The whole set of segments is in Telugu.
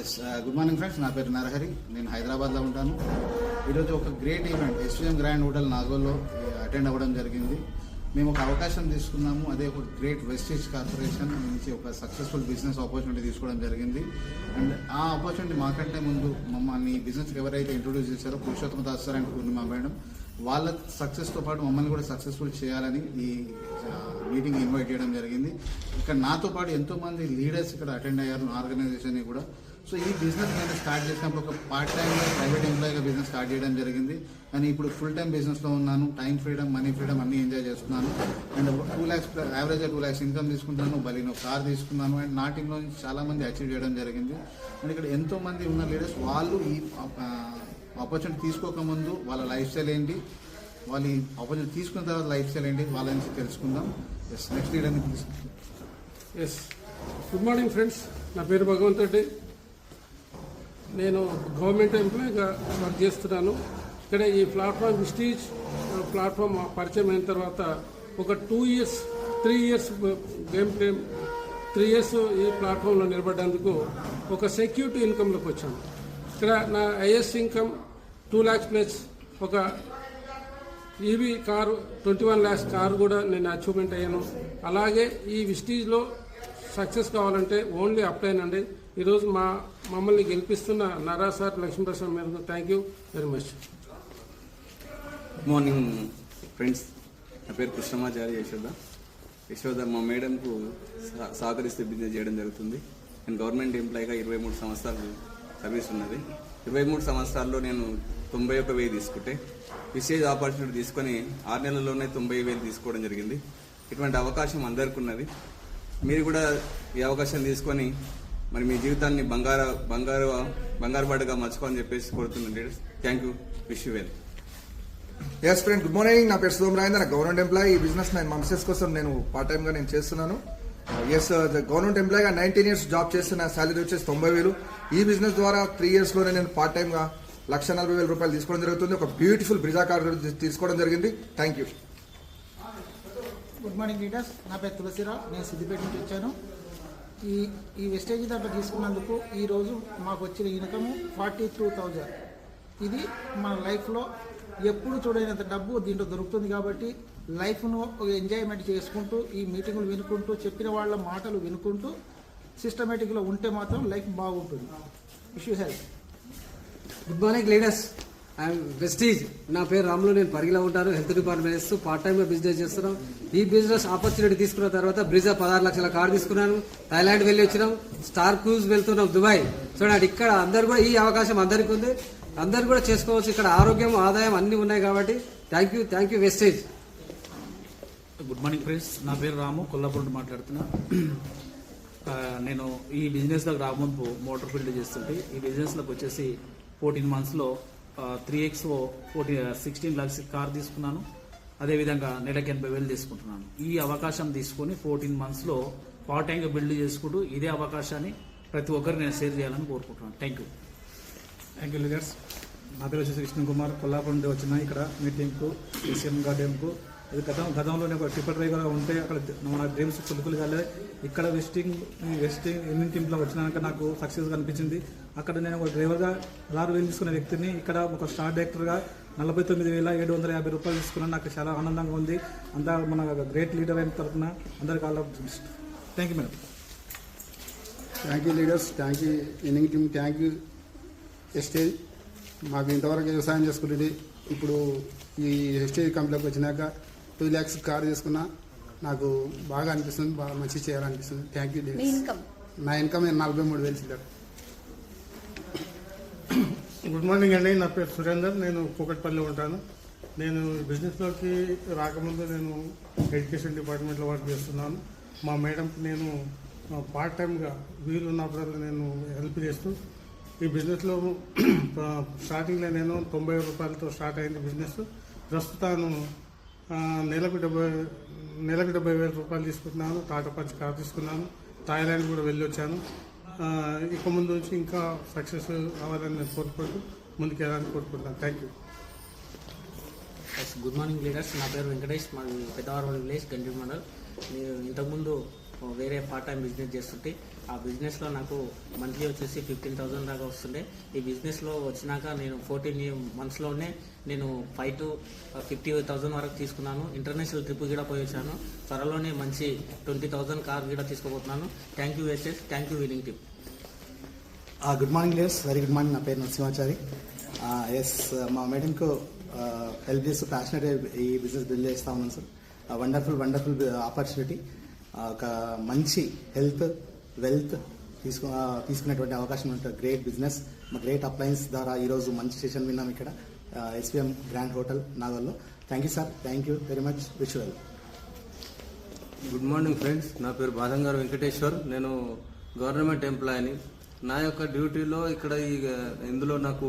ఎస్ గుడ్ మార్నింగ్ ఫ్రెండ్స్ నా పేరు నరహరి. నేను హైదరాబాద్లో ఉంటాను. ఈరోజు ఒక great event SVM grand hotel నాగోల్లో attend అవ్వడం జరిగింది. మేము ఒక అవకాశం తీసుకున్నాము. అదే ఒక గ్రేట్ వెస్టేజ్ కార్పొరేషన్ నుంచి ఒక సక్సెస్ఫుల్ బిజినెస్ ఆపర్చునిటీ తీసుకోవడం జరిగింది. అండ్ ఆ ఆపర్చునిటీ మాకంటే ముందు మమ్మల్ని బిజినెస్కి ఎవరైతే ఇంట్రొడ్యూస్ చేశారో Purushottam Das sir and Purnima madam వాళ్ళ సక్సెస్తో పాటు మమ్మల్ని కూడా సక్సెస్ఫుల్ చేయాలని ఈ మీటింగ్ ఇన్వైట్ చేయడం జరిగింది. ఇక్కడ నాతో పాటు ఎంతోమంది లీడర్స్ ఇక్కడ అటెండ్ అయ్యారు నా ఆర్గనైజేషన్ కూడా. సో ఈ బిజినెస్ నేను స్టార్ట్ చేసినప్పుడు ఒక పార్ట్ టైం ప్రైవేట్ ఎంప్లాయీగా బిజినెస్ స్టార్ట్ చేయడం జరిగింది. కానీ ఇప్పుడు ఫుల్ టైం బిజినెస్లో ఉన్నాను. టైం ఫ్రీడమ్ మనీ ఫ్రీడమ్ అన్ని ఎంజాయ్ చేస్తున్నాను. అండ్ టూ ల్యాక్స్ యావరేజ్గా టూ ల్యాక్స్ ఇన్కమ్ తీసుకుంటాను బలినో కార్ తీసుకున్నాను. అండ్ నా టీంలో నుంచి చాలా మంది అచీవ్ చేయడం జరిగింది. అండ్ ఇక్కడ ఎంతోమంది ఉన్న లీడర్స్ వాళ్ళు ఈ ఆపర్చునిటీ తీసుకోకముందు వాళ్ళ లైఫ్ స్టైల్ ఏంటి? వాళ్ళు ఈ ఆపర్చునిటీ తీసుకున్న తర్వాత లైఫ్ స్టైల్ ఏంటి? వాళ్ళ నుంచి తెలుసుకుందాం. ఎస్ నెక్స్ట్ లీడర్ని తీసుకుందాం. ఎస్ గుడ్ మార్నింగ్ ఫ్రెండ్స్ నా పేరు భగవంత్ రెడ్డి. నేను గవర్నమెంట్ ఎంప్లాయీగా వర్క్ చేస్తున్నాను. ఇక్కడ ఈ ప్లాట్ఫామ్ విస్టీజ్ ప్లాట్ఫామ్ పరిచయం అయిన తర్వాత ఒక two years three years game time three years ఈ ప్లాట్ఫామ్లో నిలబడ్డందుకు ఒక సెక్యూరిటీ ఇన్కమ్లోకి వచ్చాను. ఇక్కడ నా highest income two lakhs plus ఒక EV car twenty one lakhs car కూడా నేను అచీవ్మెంట్ అయ్యాను. అలాగే ఈ విస్టీజ్లో సక్సెస్ కావాలంటే ఓన్లీ అప్లైన్ అండి ఈరోజు మా మమ్మల్ని గెలిపిస్తున్న నరా సార్ లక్ష్మీప్రసాద్ మేరకు thank you very much good morning friends నా పేరు కృష్ణమాచారి యశోద. యశోద మా మేడంకు సహ- బిజినెస్ చేయడం జరుగుతుంది. నేను గవర్నమెంట్ ఎంప్లాయీగా ఇరవై మూడు సంవత్సరాలు సర్వీస్ ఉన్నది. ఇరవై మూడు సంవత్సరాల్లో నేను తొంభై ఒక వెయ్యి తీసుకుంటే విశేష ఆపర్చునిటీ తీసుకొని ఆరు నెలల్లోనే తొంభై వేలు తీసుకోవడం జరిగింది. ఇటువంటి అవకాశం అందరికీ ఉన్నది. మీరు కూడా ఈ అవకాశం తీసుకొని మరి మీ జీవితాన్ని బంగారు బంగారు బంగారు బాటగా మర్చుకోవాలని చెప్పేసి కోరుతున్నాను thank you wish you well as friend good morning నా పేరు సుధమ్ రాజేంద్ర గవర్నమెంట్ ఎంప్లాయీ ఈ బిజినెస్ నేను మా మిసెస్ కోసం నేను పార్ట్ టైం గా నేను చేస్తున్నాను. ఎస్ గవర్నమెంట్ ఎంప్లాయీగా నైన్టీన్ ఇయర్స్ జాబ్ చేస్తున్న శాలరీ వచ్చేసి తొంభై వేలు. ఈ బిజినెస్ ద్వారా త్రీ ఇయర్స్లోనే నేను పార్ట్ టైం గా లక్ష నలభై వేల రూపాయలు తీసుకోవడం జరుగుతుంది. ఒక బ్యూటిఫుల్ బ్రిజా కార్ తీసుకోవడం జరిగింది. Thank you good morning leaders నా పేరు తులసిరావు. నేను సిద్దిపేట నుంచి వచ్చాను. ఈ ఈ వెస్టేజ్ దాంట్లో తీసుకున్నందుకు ఈరోజు మాకు వచ్చిన ఇన్కమ్ ఫార్టీ టూ థౌజండ్ ఇది మన లైఫ్లో ఎప్పుడు చూడనంత డబ్బు దీంట్లో దొరుకుతుంది కాబట్టి లైఫ్ను ఎంజాయ్మెంట్ చేసుకుంటూ ఈ మీటింగులు వినుకుంటూ చెప్పిన వాళ్ళ మాటలు వినుకుంటూ సిస్టమేటిక్లో ఉంటే మాత్రం లైఫ్ బాగుంటుంది. Issue health good morning leaders I'm Vestige నా పేరు రాములు నేను పరిగిలో ఉంటాను హెల్త్ డిపార్ట్మెంట్ చేస్తూ పార్ట్ టైంలో బిజినెస్ చేస్తున్నాం. ఈ బిజినెస్ ఆపర్చునిటీ తీసుకున్న తర్వాత బ్రిజా పదహారు లక్షల కార్ తీసుకున్నాను. థాయిలాండ్ వెళ్ళి వచ్చినాం. స్టార్ క్రూజ్ వెళ్తున్నాం దుబాయ్ చూడండి ఇక్కడ అందరు కూడా ఈ అవకాశం అందరికీ ఉంది. అందరు కూడా చేసుకోవచ్చు. ఇక్కడ ఆరోగ్యం ఆదాయం అన్ని ఉన్నాయి కాబట్టి thank you thank you Vestige good morning friends నా పేరు రాము కొల్లాపూర్ మాట్లాడుతున్నా. నేను ఈ బిజినెస్లోకి రాకముందు మోటార్ ఫీల్డ్ చేస్తుంటే ఈ బిజినెస్లోకి వచ్చేసి ఫోర్టీన్ మంత్స్లో three X forty sixteen lakhs car తీసుకున్నాను. అదేవిధంగా నెలకి ఎనభై వేలు తీసుకుంటున్నాను. ఈ అవకాశం తీసుకొని ఫోర్టీన్ మంత్స్లో పార్ట్ టైంగా బిల్డ్ చేసుకుంటూ ఇదే అవకాశాన్ని ప్రతి ఒక్కరు నేను షేర్ చేయాలని కోరుకుంటున్నాను. Thank you thank you leaders నా పేరు వచ్చేసి కృష్ణ కుమార్ కొల్లాపురం నుండి వచ్చిన ఇక్కడ మీటింగ్కు సీఎం గార్డెన్కు. ఇది గతం గతంలో నేను ఒక టిప్పర్ డ్రైవర్గా ఉంటే అక్కడ మన డ్రీమ్స్ ఫుల్ఫిల్ కాలేదు. ఇక్కడ వెస్టింగ్ వెస్టింగ్ ఎన్ని టీంలో వచ్చినాక నాకు సక్సెస్ అనిపించింది అక్కడ నేను ఒక డ్రైవర్గా ఆరు వేలు తీసుకున్న వ్యక్తిని ఇక్కడ ఒక స్టార్ డైరెక్టర్గా నలభై తొమ్మిది వేల ఏడు వందల యాభై రూపాయలు తీసుకున్నాను. నాకు చాలా ఆనందంగా ఉంది. అంతా మన గ్రేట్ లీడర్ అయిన తరఫున అందరికీ all thank you madam thank you leaders thank you inning team thank you Vestige మాకు ఇంతవరకు వ్యవసాయం చేసుకుంటుంది ఇప్పుడు ఈ ఎస్టేజ్ కంపెనీలోకి వచ్చినాక టూ ల్యాక్స్ కార్ తీసుకున్నా నాకు బాగా అనిపిస్తుంది బాగా మంచి చేయాలనిపిస్తుంది. థ్యాంక్ యూ లీడర్స్ నా ఇన్కమ్ నలభై మూడు వేలు చిల్లర గుడ్ మార్నింగ్ అండి. నా పేరు సురేందర్. నేను కూకట్పల్లి ఉంటాను. నేను బిజినెస్లోకి రాకముందు నేను ఎడ్యుకేషన్ డిపార్ట్మెంట్లో వర్క్ చేస్తున్నాను. మా మేడంకి నేను పార్ట్ టైంగా వీలు ఉన్నప్పుడల్లా నేను హెల్ప్ చేస్తూ ఈ బిజినెస్లో స్టార్టింగ్లో నేను తొంభై రూపాయలతో స్టార్ట్ అయింది బిజినెస్ ప్రస్తుతాను నెలకు డెబ్బై నెలకు డెబ్బై వేల రూపాయలు తీసుకుంటున్నాను. టాటా పంచ్ కార్ తీసుకున్నాను. థాయిలాండ్ కూడా వెళ్ళి వచ్చాను. ఇక ముందు నుంచి ఇంకా సక్సెస్ అవ్వాలని నేను కోరుకుంటూ ముందుకు వెళ్ళాలని కోరుకుంటున్నాను. Thank you good morning leaders నా పేరు వెంకటేష్ మా పెద్దవారు విలేజ్ గండి మండల్. నేను ఇంతకుముందు వేరే పార్ట్ టైం బిజినెస్ చేస్తుంటే ఆ బిజినెస్లో నాకు మంత్లీ వచ్చేసి ఫిఫ్టీన్ థౌసండ్ దాకా వస్తుండే. ఈ బిజినెస్లో వచ్చినాక నేను ఫోర్టీన్ మంత్స్లోనే నేను ఫైవ్ టు ఫిఫ్టీ థౌసండ్ వరకు తీసుకున్నాను. ఇంటర్నేషనల్ ట్రిప్ కూడా పోయి వచ్చాను త్వరలోనే మంచి ట్వంటీ థౌసండ్ కార్ కూడా తీసుకోబోతున్నాను thank you SS thank you willing team good morning Lay's very good morning నా పేరు నరసింహాచారి. ఎస్ మా మేడంకు హెల్ప్ చేస్తూ ప్యాషనెట్ ఈ బిజినెస్ బిల్డ్ చేస్తా ఉన్నాను సార్ వండర్ఫుల్ వండర్ఫుల్ ఆపర్చునిటీ ఒక మంచి హెల్త్ వెల్త్ తీసుకు తీసుకునేటువంటి అవకాశం ఉంటుంది. Great business. మా గ్రేట్ అప్లయన్స్ ద్వారా ఈరోజు మంచి సెషన్ విన్నాం ఇక్కడ SPM grand hotel నాగల్లో. Thank you sir. Thank you very much. Wish well. Good morning friends. నా పేరు బాదంగారు వెంకటేశ్వర్. నేను గవర్నమెంట్ ఎంప్లాయీని. నా యొక్క డ్యూటీలో ఇక్కడ ఈ ఇందులో నాకు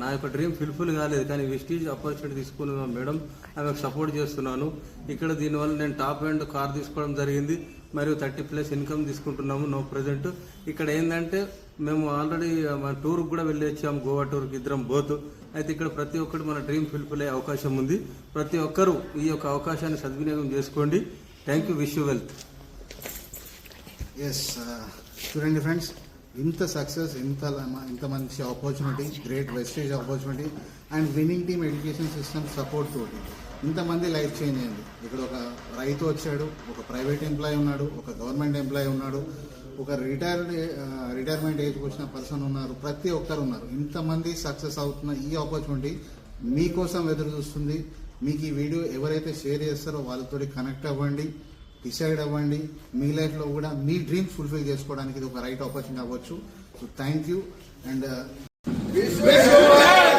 నా యొక్క డ్రీమ్ ఫుల్ఫిల్ కాలేదు కానీ విస్టీజ్ ఆపర్చునిటీ తీసుకుని మేడం ఆమెకు సపోర్ట్ చేస్తున్నాను. ఇక్కడ దీనివల్ల నేను టాప్ అండ్ కార్ తీసుకోవడం జరిగింది మరియు థర్టీ ప్లస్ ఇన్కమ్ తీసుకుంటున్నాము నో ప్రజెంట్. ఇక్కడ ఏంటంటే మేము ఆల్రెడీ మన టూర్కి కూడా వెళ్ళి వచ్చాము గోవా టూర్కి ఇద్దరం బోత్. అయితే ఇక్కడ ప్రతి ఒక్కరు మన డ్రీమ్ ఫుల్ఫిల్ అయ్యే అవకాశం ఉంది. ప్రతి ఒక్కరూ ఈ యొక్క అవకాశాన్ని సద్వినియోగం చేసుకోండి. Thank you wish you wealth. Yes uh, చూడండి ఫ్రెండ్స్ ఇంత సక్సెస్ ఇంత ఇంత మంచి opportunity great Vestige opportunity and winning team education system support తోటి. ఇంతమంది లైఫ్ చేంజ్ అయింది. ఇక్కడ ఒక రైతు వచ్చాడు ఒక ప్రైవేట్ ఎంప్లాయీ ఉన్నాడు ఒక గవర్నమెంట్ ఎంప్లాయీ ఉన్నాడు ఒక రిటైర్డ్ రిటైర్మెంట్ ఏజ్కి వచ్చిన పర్సన్ ఉన్నారు ప్రతి ఒక్కరు ఉన్నారు. ఇంతమంది సక్సెస్ అవుతున్న ఈ ఆపర్చునిటీ మీకోసం ఎదురు చూస్తుంది. మీకు ఈ వీడియో ఎవరైతే షేర్ చేస్తారో వాళ్ళతోటి కనెక్ట్ అవ్వండి. డిసైడ్ అవ్వండి. మీ లైఫ్లో కూడా మీ డ్రీమ్స్ ఫుల్ఫిల్ చేసుకోవడానికి ఇది ఒక రైట్ ఆపర్చునిటీ అవ్వచ్చు. So thank you and